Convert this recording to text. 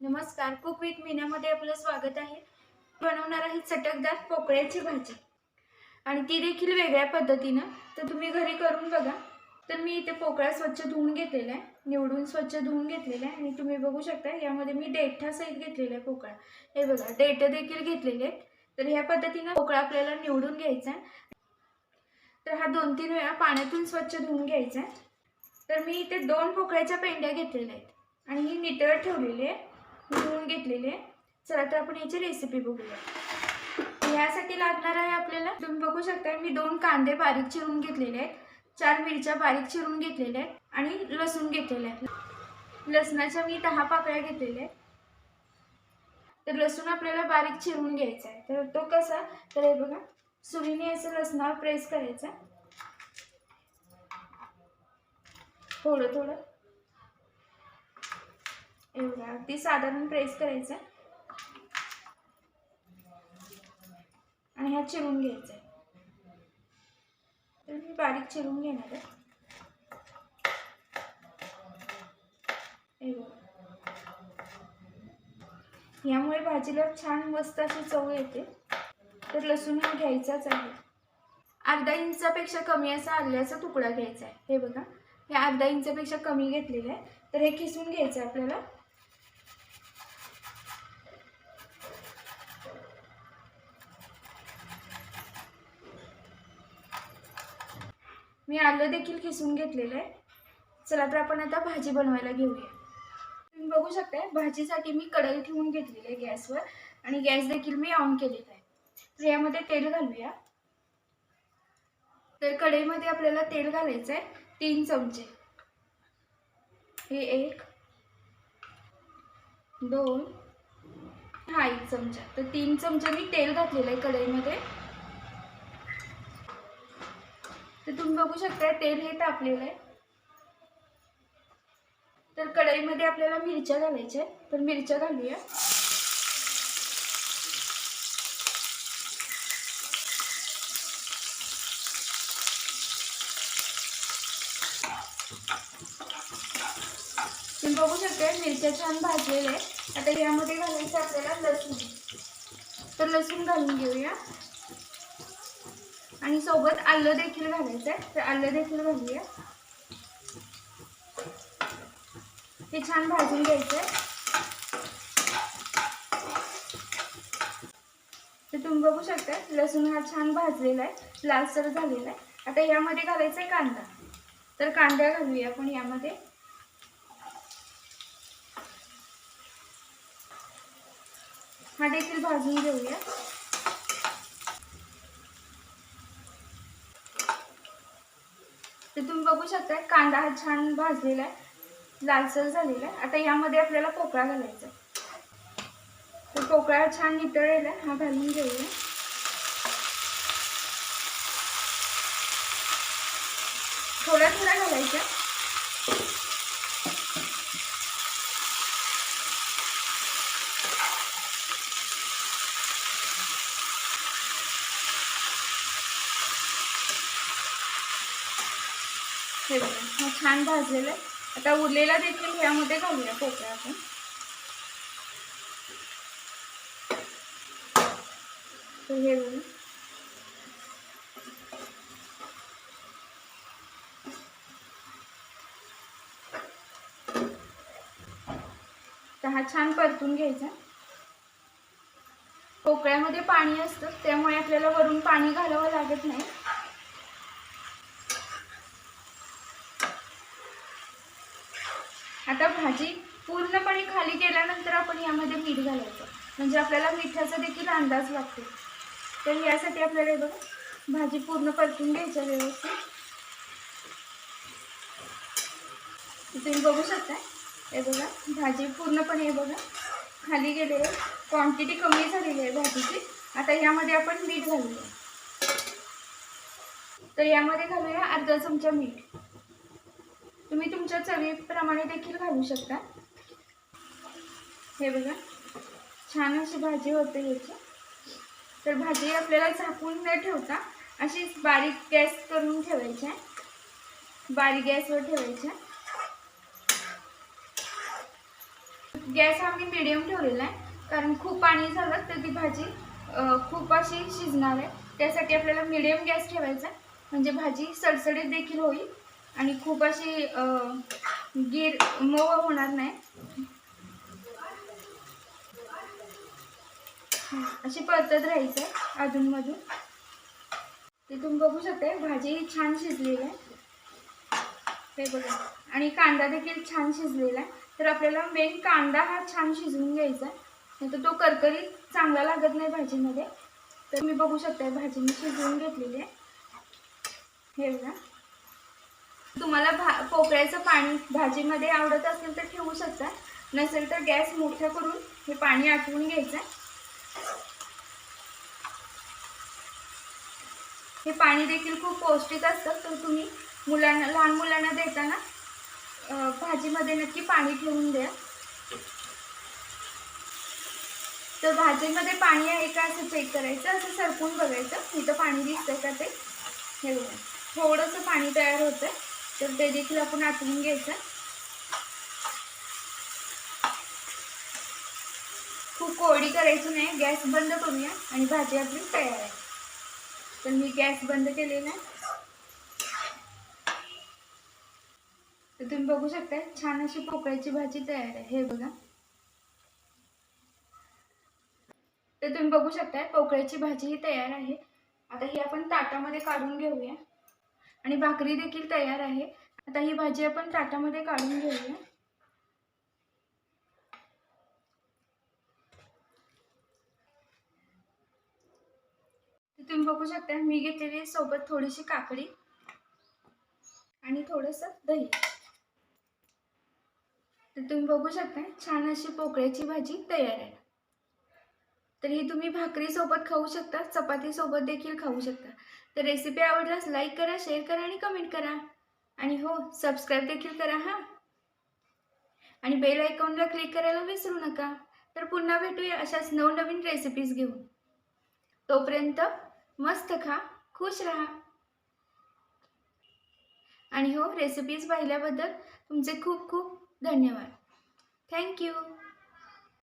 नमस्कार cook with मीनामध्ये आपलं स्वागत आहे. बनवणार आहे चटकदार पोकळ्याची भाजी. आणि ती देखील वेगळ्या पद्धतीनं. तर तुम्ही घरी करून बघा. तर मी इथे पोकळा स्वच्छ धुवून घेतलेला आहे. निवडून स्वच्छ धुवून घेतलेला आहे. आणि तुम्ही बघू शकता यामध्ये मी डेठा सहित घेतलेला आहे पोकळा हे बघा डेट देखील घेतलेले आहेत. तर ह्या पद्धतीनं पोकळा आपल्याला निवडून घ्यायचा आहे. तर हा दोन तीन वेळा पाण्यातून स्वच्छ धुवून घ्यायचा आहे. तर मी इथे दोन पोकळ्याच्या पेंड्या घेतलेल्या आहेत. आणि ही नितळ ठेवलेली आहे. धुवून घेतलेले. चला तर आपण याची रेसिपी बघूया. यासाठी लागणार आहे आपल्याला तुम्ही बघू शकता मी दोन कांदे बारीक चिरून घेतलेले आहेत. चार मिरच्या बारीक चिरून घेतलेल्या आहेत आणि लसूण घेतलेले आहेत. लसणाच्या मी दहा पाकळ्या घेतलेल्या आहेत. तर लसूण आपल्याला बारीक चिरून घ्यायचा आहे. तर तो कसा? तर हे बघा सुरीने असं लसणावर प्रेस करायचा. थोडं थोडं. एवढ्या अगदी साधारण प्रेस करायचं आणि ह्या चिरून घ्यायचा तर मी बारीक चिरून घेणार आहे. यामुळे भाजीला छान मस्त अशी चव येते. तर लसूण हा घ्यायचाच आहे. अर्धा इंचापेक्षा कमी असा आल्याचा तुकडा घ्यायचा आहे. हे बघा हे अर्धा इंचापेक्षा कमी घेतलेलं आहे. तर हे खिसून घ्यायचं आहे आपल्याला. मी आलं देखील खिसून घेतलेलं आहे. चला तर आपण आता भाजी बनवायला घेऊया. तुम्ही बघू शकता भाजीसाठी मी कढई ठेवून घेतलेली आहे गॅसवर आणि गॅस देखील मी ऑन केलेला आहे. तर यामध्ये तेल घालूया. तर कढईमध्ये आपल्याला तेल घालायचं आहे तीन चमचे. हे एक दोन हा एक चमचा. तर तीन चमचे मी तेल घातलेलं आहे कढईमध्ये. तर तुम्ही बघू शकता तेल हे तापलेलं आहे. तर कढईमध्ये आपल्याला मिरच्या घालायच्या आहेत. तर मिरच्या घालूया. तुम्ही बघू शकता मिरच्या छान भाजलेल्या आहे आता यामध्ये घालायचं आपल्याला लसूण. तर लसूण घालून घेऊया. आणि सोबत आलं देखील घालायचं आहे तर आलं देखील घालूया. हे छान भाजून घ्यायचं आहे तर तुम्ही बघू शकता लसूण हा छान भाजलेला आहे लालसर झालेला आहे आता यामध्ये घालायचा आहे कांदा. तर कांदा घालूया आपण यामध्ये. हा देखील भाजून घेऊया. तुम्ही बघू शकता कांदा हा छान भाजलेला आहे लालसर झालेला आहे आता यामध्ये आपल्याला पोकळा घालायचा तर पोकळा छान नितळलेला आहे हा घालून घेऊया. थोडा थोडा घालायचा हे बघा हा छान भाजलेलं आहे. आता उरलेला देखील ह्यामध्ये घालूया पोकळा आपण. हे हा छान परतून घ्यायचा. पोकळ्यामध्ये पाणी असतं त्यामुळे आपल्याला वरून पाणी घालावं लागत नाही. आता भाजी पूर्णपणे खाली केल्यानंतर आपण यामध्ये मीठ घालायचं. म्हणजे आपल्याला मिठाचा देखील अंदाज लागतो. तर यासाठी आपल्याला हे बघा भाजी पूर्ण परतून घ्यायच्या व्यवस्थित. तुम्ही बघू शकता हे बघा भाजी पूर्णपणे हे बघा खाली गेले क्वांटिटी कमी झालेली आहे भाजीची. आता यामध्ये आपण मीठ घालूया. तर यामध्ये घालूया अर्धा चमचा मीठ. तुम्ही तुमच्या चवीप्रमाणे देखील घालू शकता. हे बघा छान अशी भाजी होते याची. तर भाजी आपल्याला झाकून न ठेवता अशी बारीक गॅस करून ठेवायची आहे. बारीक गॅसवर ठेवायची आहे. गॅस हा मी मिडियम ठेवलेला आहे. कारण खूप पाणी झालं तर ती भाजी खूप अशी शिजणार आहे. त्यासाठी आपल्याला मिडियम गॅस ठेवायचा आहे. म्हणजे भाजी सडसडीत देखील होईल. आणि खूप अशी गिर मऊ होणार नाही. अशी परतत राहायचं आहे अधूनमधून. ते तुम्ही बघू शकता भाजी छान शिजलेली आहे. हे बघा. आणि कांदा देखील छान शिजलेला आहे. तर आपल्याला मेन कांदा हा छान शिजवून घ्यायचा आहे. नाही तर तो करकरीत चांगला लागत नाही भाजीमध्ये. तर मी बघू शकता भाजी मी शिजवून घेतलेली आहे. हे बघा. तुम्हाला भा पोकळ्याचं पाणी भाजीमध्ये आवडत असेल तर ठेवू शकता. नसेल तर गॅस मोठा करून हे पाणी आटवून घ्यायचं. आहे हे पाणी देखील खूप पौष्टिक असतं तर तुम्ही मुलांना लहान मुलांना देताना भाजीमध्ये नक्की पाणी ठेवून द्या. तर भाजीमध्ये पाणी आहे का असं चेक करायचं असं सरकून बघायचं. इथं पाणी दिसतंय का ते? हे बघा. थोडंसं पाणी तयार होतं तर ते देखील आपण आटवून घ्यायचं. खूप कोरडी करायची नाही गॅस बंद करूया आणि भाजी आपली तयार आहे. तर मी गॅस बंद केलेला आहे. तर तुम्ही बघू शकता छान अशी पोकळ्याची भाजी तयार आहे. हे बघा. तर तुम्ही बघू शकता पोकळ्याची भाजी ही तयार आहे. आता ही आपण ताटामध्ये काढून घेऊया. आणि भाकरी देखील तयार आहे. आता ही भाजी आपण ताटामध्ये काढून घेऊया. तुम्ही बघू शकता मी घेतलेली सोबत थोडीशी काकडी आणि थोडंसं दही. तर तुम्ही बघू शकता छान अशी पोकळ्याची भाजी तयार आहे. तर ही तुम्ही भाकरीसोबत खाऊ शकता चपातीसोबत देखील खाऊ शकता. तर रेसिपी आवडल्यास लाईक करा शेअर करा आणि कमेंट करा. आणि हो सबस्क्राईब देखील करा हां. आणि बेल आयकॉनला क्लिक करायला विसरू नका. तर पुन्हा भेटूया अशाच नवनवीन रेसिपीज घेऊन. तोपर्यंत मस्त खा खुश राहा. आणि हो रेसिपीज पाहिल्याबद्दल तुमचे खूप खूप धन्यवाद. थँक्यू